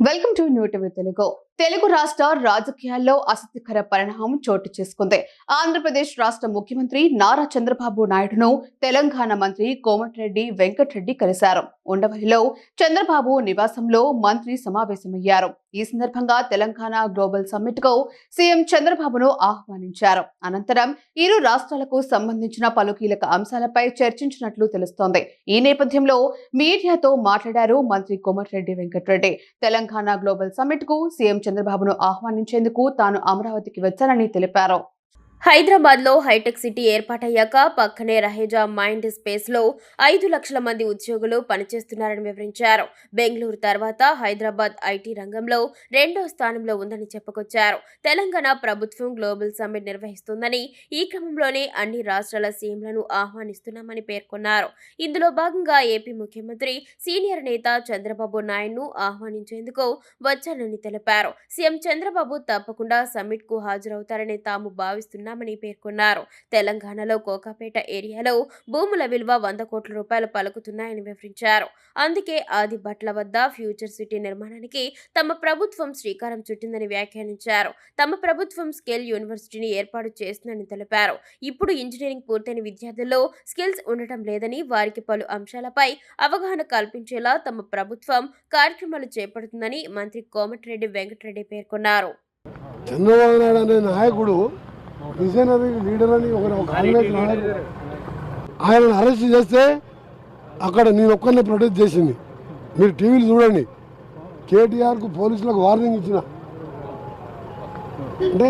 welcome to new TV Telugu Telugu రాష్ట్ర రాజకీయాల్లో ఆసక్తికర పరిణామం చోటు చేసుకుంది. ఆంధ్రప్రదేశ్ రాష్ట్ర ముఖ్యమంత్రి నారా చంద్రబాబు నాయుడును తెలంగాణ మంత్రి కోమటిరెడ్డి వెంకటరెడ్డి కలిశారు. ఉండవల్లిలో చంద్రబాబు నివాసంలో మంత్రి సమావేశమయ్యారు. ఈ సందర్భంగా తెలంగాణ గ్లోబల్ సమ్మిట్కు సీఎం చంద్రబాబును ఆహ్వానించారు. అనంతరం ఇరు రాష్ట్రాలకు సంబంధించిన పలు కీలక అంశాలపై చర్చించినట్లు తెలుస్తోంది. ఈ నేపథ్యంలో మీడియాతో మాట్లాడారు మంత్రి కోమటిరెడ్డి వెంకటరెడ్డి. తెలంగాణ గ్లోబల్ సమ్మిట్కు సీఎం చంద్రబాబును ఆహ్వానించేందుకు తాను అమరావతికి వచ్చానని తెలిపారు. హైదరాబాద్లో హైటెక్ సిటీ ఏర్పాటయ్యాక పక్కనే రహేజా మైండ్ స్పేస్లో ఐదు లక్షల మంది ఉద్యోగులు పనిచేస్తున్నారని వివరించారు. బెంగళూరు తర్వాత హైదరాబాద్ ఐటీ రంగంలో రెండో స్థానంలో ఉందని చెప్పుకొచ్చారు. తెలంగాణ ప్రభుత్వం గ్లోబల్ సమ్మిట్ నిర్వహిస్తుందని ఈ క్రమంలోనే అన్ని రాష్ట్రాల సీఎంలను ఆహ్వానిస్తున్నామని పేర్కొన్నారు. ఇందులో భాగంగా ఏపీ ముఖ్యమంత్రి సీనియర్ నేత చంద్రబాబు నాయుడును ఆహ్వానించేందుకు వచ్చానని తెలిపారు. సీఎం చంద్రబాబు తప్పకుండా సమ్మిట్కు హాజరవుతారని తాము భావిస్తున్నామని పేర్కొన్నారు. తెలంగాణలో కోకాపేట ఏరియాలో భూముల విలువ వంద కోట్ల రూపాయలు పలుకుతున్నాయని వివరించారు. అందుకే ఆది బట్ల వద్ద ఫ్యూచర్ సిటీ నిర్మాణానికి తమ ప్రభుత్వం శ్రీకారం చుట్టిందని వ్యాఖ్యానించారు. తమ ప్రభుత్వం స్కిల్ యూనివర్సిటీని ఏర్పాటు చేస్తుందని తెలిపారు. ఇప్పుడు ఇంజనీరింగ్ పూర్తయిన విద్యార్థుల్లో స్కిల్స్ ఉండటం లేదని వారికి పలు అంశాలపై అవగాహన కల్పించేలా తమ ప్రభుత్వం కార్యక్రమాలు చేపడుతుందని మంత్రి కోమటిరెడ్డి వెంకటరెడ్డి పేర్కొన్నారు. చంద్రబాబు నాయుడు అనే నాయకుడు విజనరీ లీడర్ అని ఒక ఆయనను అరెస్ట్ చేస్తే అక్కడ నేను ఒక్కరిని ప్రొటెక్ట్ చేసింది. మీరు టీవీలు చూడండి. కేటీఆర్కు పోలీసులకు వార్నింగ్ ఇచ్చిన. అంటే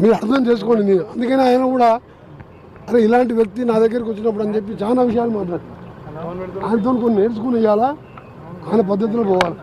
మీరు అర్థం చేసుకోండి నేను. అందుకని ఆయన కూడా అరే ఇలాంటి వ్యక్తి నా దగ్గరికి వచ్చినప్పుడు అని చెప్పి చాలా విషయాలు మాట్లాడు ఆయనతో కొన్ని నేర్చుకుని ఇవ్వాలా ఆయన పద్ధతిలో పోవాలి.